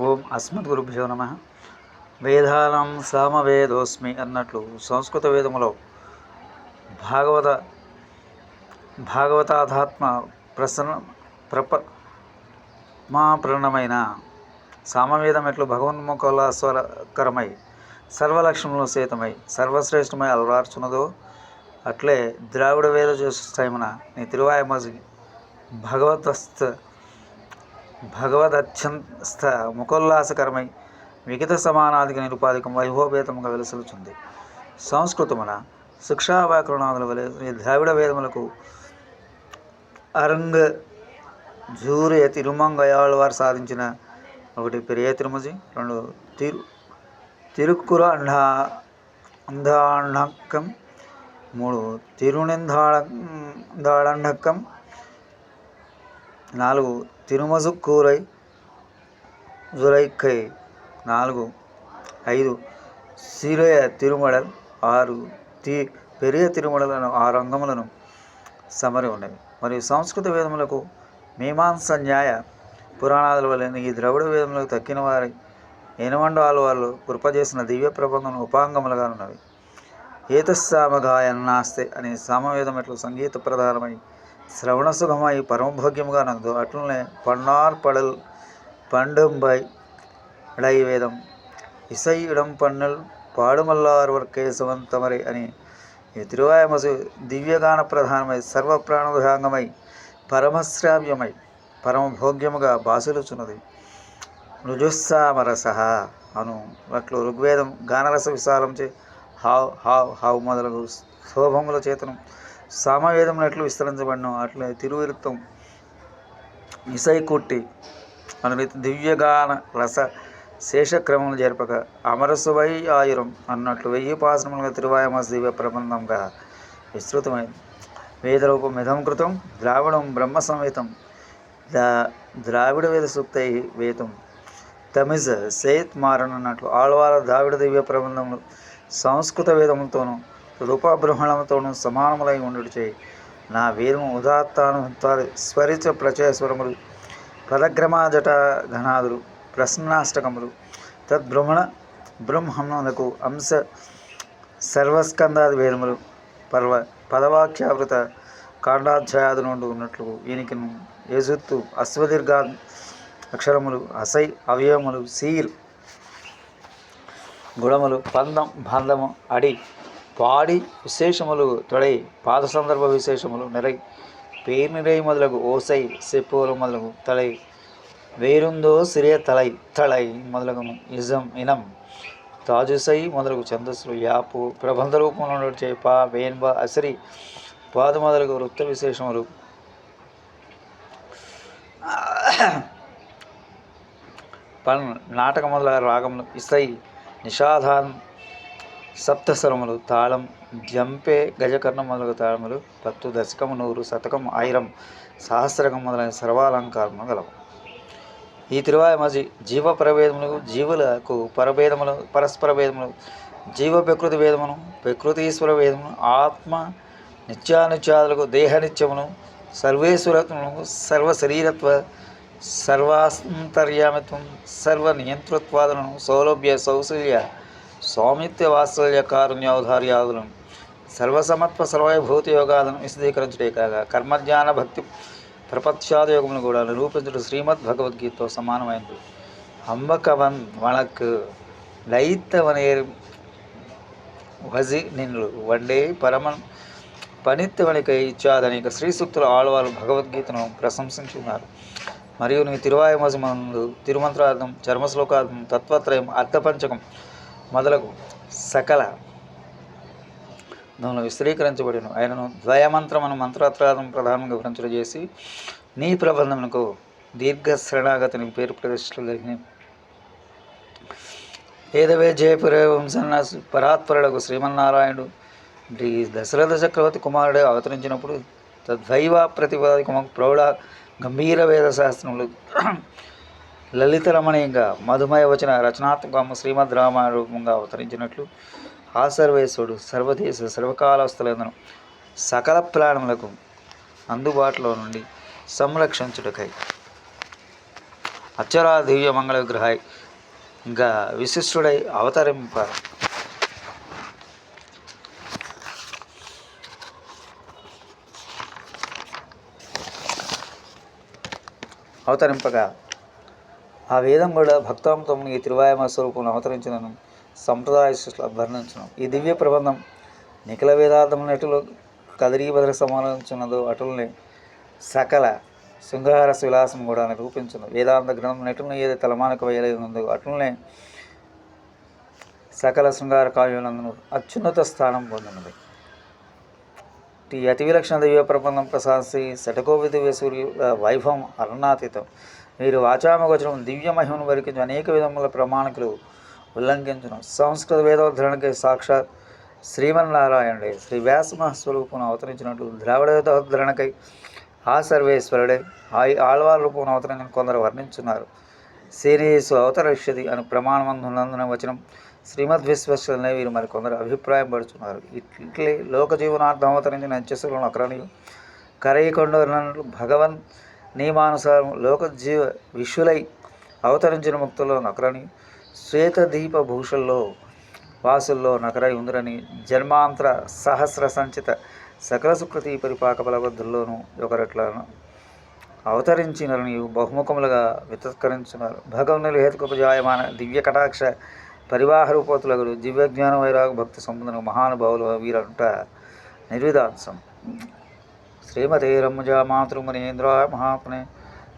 ఓం అస్మద్గురుభ్యో నమ. వేదానం సామవేదోస్మి అన్నట్లు సంస్కృత వేదములో భాగవత భాగవతాధాత్మ ప్రసన్న ప్రప మా ప్రణమైన సామవేదం ఎట్లు భగవన్ముఖోల్లాస్వరకరమై సర్వలక్ష్మములు సేతమై సర్వశ్రేష్టమై అలవార్చున్నదో అట్లే ద్రావిడ వేద జ్యోతిష్టైమున నీ తిరువాయమసి భగవతస్థ భగవదత్యంస్థ ముఖోల్లాసకరమై విగత సమానాధిక నిరుపాధికం వైభవభేతముగా వెలసలుచుంది. సంస్కృతమున శిక్షా వ్యాకరణాదుల వలె ఈ ద్రావిడ వేదములకు అరంగ జూరే తిరుమంగయాళ్ళవారు సాధించిన ఒకటి పెరియ తిరుమజి రెండు తిరు తిరుక్కుర అండా అంధాండకం మూడు తిరునిందాళ నాలుగు తిరుమజుక్కూరై జురైక్కై నాలుగు ఐదు సీరయ తిరుమడల్ ఆరు తి పెరియ తిరుమడలను ఆ రంగములను సమరి ఉన్నవి. మరియు సంస్కృత వేదములకు మీమాంస న్యాయ పురాణాల వలన ఈ ద్రవిడ వేదములకు తక్కిన వారి ఎనమండాలు వాళ్ళు కృపజేసిన దివ్య ప్రబంధం ఉపాంగములుగా ఉన్నవి ఏతస్సామగాయన్నాస్తే అనే సామవేదం ఎట్లు సంగీత ప్రధానమై శ్రవణ సుఖమై పరమభోగ్యముగా నందు అట్లనే పన్నార్ పడల్ పండుంబై ఇడైవేదం ఇసై ఇడం పన్నుల్ పాడుమల్లార్వర్ కేశవంతమరి అని ఈ తిరువాయమసు దివ్యగాన ప్రధానమై సర్వప్రాణభాంగమై పరమశ్రావ్యమై పరమభోగ్యముగా బాసులుచున్నది రుజుస్సామరస అను అట్లు ఋగ్వేదం గానరస విశాలంచే హావ్ హావ్ హావ్ మొదలగు శోభముల చేతనం సామవేదమునట్లు విస్తరించబడిన అట్లే తిరువిరుత్తం ఇసై కుట్టి దివ్యగాన రస శేషక్రమములు జరపక అమరసువై ఆయురం అన్నట్లు వెయ్యి పాసనములుగా తిరువాయమాస దివ్య ప్రబంధంగా విస్తృతమైంది. వేదరూపం ఇదం కృతం ద్రావిడం బ్రహ్మ సంవేతం దా ద్రావిడ వేద సూక్తై వేదం తమిజ సేత్ మారన్ అన్నట్లు ఆళ్వార ద్రావిడ దివ్య ప్రబంధములు సంస్కృత వేదములతోనూ రూపబ్రహ్మణముతోనూ సమానములై ఉండుటచే నా వీరము ఉదాత్తాను స్వరిత ప్రచయస్వరములు పదగ్రమాజట పదగ్రమ జట ఘనాదులు ప్రశ్నాష్టకములు. తద్బ్రహ్మణ బ్రహ్మమునకు అంశ సర్వస్కందాది వేదములు పర్వ పదవాక్యావృత కాండాధ్యాయాది నుండి ఉన్నట్లు ఈయనకి యజుత్తు అశ్వదీర్ఘ అక్షరములు అసై అవయవములు సీల్ గుణములు పందం బంధము అడి పాడి విశేషములు తొడై పాద సందర్భ విశేషములు నిరై పేరు నిరై మొదలగు ఓసై సెప్పులు మొదలగు తలై వేరుందో సిరే తలై తలై మొదలగును ఇజం ఇనం. తాజుసై మొదలగు ఛందస్సులు యాపు ప్రబంధ రూపంలో చేప వేన్బ అసరి పాద మొదలగు వృత్త విశేషములు. పన్ నాటక మొదలగు రాగములు ఇసై నిషాధాన్ సప్తస్వరములు తాళం జంపే గజకర్ణం మొదలగు తాళములు పత్తు దశకము నూరు శతకం ఆయిరం సహస్రకం మొదలైన సర్వాలంకారములు గలవు. ఈ తిరువాయమజి జీవ ప్రభేదములు జీవులకు పరభేదములు పరస్పర భేదములు జీవ ప్రకృతి భేదమును ప్రకృతీశ్వర భేదమును ఆత్మ నిత్యానుత్యాదులకు దేహ నిత్యమును సర్వేశ్వరత్వమును సర్వ శరీరత్వ సర్వాంతర్యామిత్వం సర్వ నియంతృత్వాదులను సౌలభ్య సౌశల్య సౌమిత్య వాత్సల్య కారుణ్యౌధార్యాదులను సర్వసమత్వ సర్వభూత యోగాలను విశదీకరించుటే కాగా కర్మజ్ఞాన భక్తి ప్రపత్యాద యోగమును కూడా నిరూపించడం శ్రీమద్ భగవద్గీతతో సమానమైనది అంబకవన్ వనక్ లయిత్తవనేర్ వజి నిన్ను వండే పరమన్ పనిత్తవనికై ఇచ్చాదనేక శ్రీ సూక్తుల ఆళ్వారు భగవద్గీతను ప్రశంసించున్నారు. మరియు నీ తిరువాయమజమందు తిరుమంత్రార్థం చర్మశ్లోకార్థం తత్వత్రయం అర్థపంచకం మొదలగు సకల దానిలో విస్తరీకరించబడిన ఆయనను ద్వయమంత్రమను మంత్రాత్రాదం ప్రధానంగా వివరించడం చేసి నీ ప్రబంధమునకు దీర్ఘ శరణాగతిని పేరు ప్రదర్శనలు కలిగిన ఏదవే జయపుర వంశన్న పరాత్పరులకు శ్రీమన్నారాయణుడు శ్రీ దశరథ చక్రవర్తి కుమారుడు అవతరించినప్పుడు తద్వైవ ప్రతిపాదిక ప్రౌఢ గంభీర వేద శాస్త్రములు లలిత రమణీయంగా మధుమయ వచన రచనాత్మకము శ్రీమద్ రామాయణ రూపంగా అవతరించినట్లు ఆ సర్వేశ్వరుడు సర్వదేశ సర్వకాలస్థలందను సకల ప్రాణములకు అందుబాటులో నుండి సంరక్షించుటకై అక్షరా దివ్య మంగళ విగ్రహాయ్ ఇంకా విశిష్టుడై అవతరింప అవతరింపగా ఆ వేదం కూడా భక్తాంతం ఈ తిరువాయమ స్వరూపంలో అవతరించినను సంప్రదాయ సృష్టిలో వర్ణించడం ఈ దివ్య ప్రబంధం నిఖిల వేదార్థం నటులు కదిరి బదిరి సమాలించినదో అటులనే సకల శృంగారస విలాసం కూడా నిరూపించను వేదాంత గ్రంథం నటులను ఏది తలమానక వేయలేదో అటులనే సకల శృంగార కావ్యనందును అత్యున్నత స్థానం పొందినది. ఈ అతి విలక్షణ దివ్య ప్రబంధం ప్రసాసి శటకోవి దివ్య సూర్యుల వైభవం అరుణాతీతం. వీరు వాచామగోచరం దివ్య మహిమను వరికించు అనేక విధముల ప్రమాణికులు ఉల్లంఘించను. సంస్కృత వేదోద్ధరణకి సాక్షాత్ శ్రీమన్నారాయణుడే. శ్రీ వ్యాసమహస్వరూపం అవతరించినట్లు ద్రావిడ వేదోద్ధరణకై ఆ సర్వేశ్వరుడే. ఆ ఆళ్వార్ రూపం అవతరించిన కొందరు వర్ణించున్నారు. శ్రీనీసు అవతరిష్యది అని ప్రమాణమందున్నందున వచనం శ్రీమద్ విశ్వేశ్వరులనే వీరు మరి కొందరు అభిప్రాయం పడుతున్నారు ఇట్లే లోకజీవనార్థం అవతరించిన అంచెస్సులను అక్రణీయం కరైకొండనట్లు భగవన్ నియమానుసారం లోక జీవ విశ్వలై అవతరించిన ముక్తుల్లో నకరని శ్వేత దీప భూషల్లో వాసుల్లో నకరై ఉందరని జన్మాంతర సహస్ర సంచిత సకల సుకృతి పరిపాక బలబద్ధుల్లోనూ ఒకరట్లను అవతరించినని బహుముఖములుగా వితత్కరించున్నారు. భగవనులు హేతుకుపజాయమాన దివ్య కటాక్ష పరివాహ రూపోతులగుడు దివ్యజ్ఞాన వైరాగ భక్తి సంబంధన మహానుభావులు వీరంట నిర్విధాంసం శ్రీమతే రమ్ముజా మాతృమునీంద్రాయ మహాత్మనే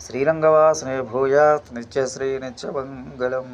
శ్రీరంగవాసనే భూయాత్ నిత్యశ్రీ నిత్యమంగళం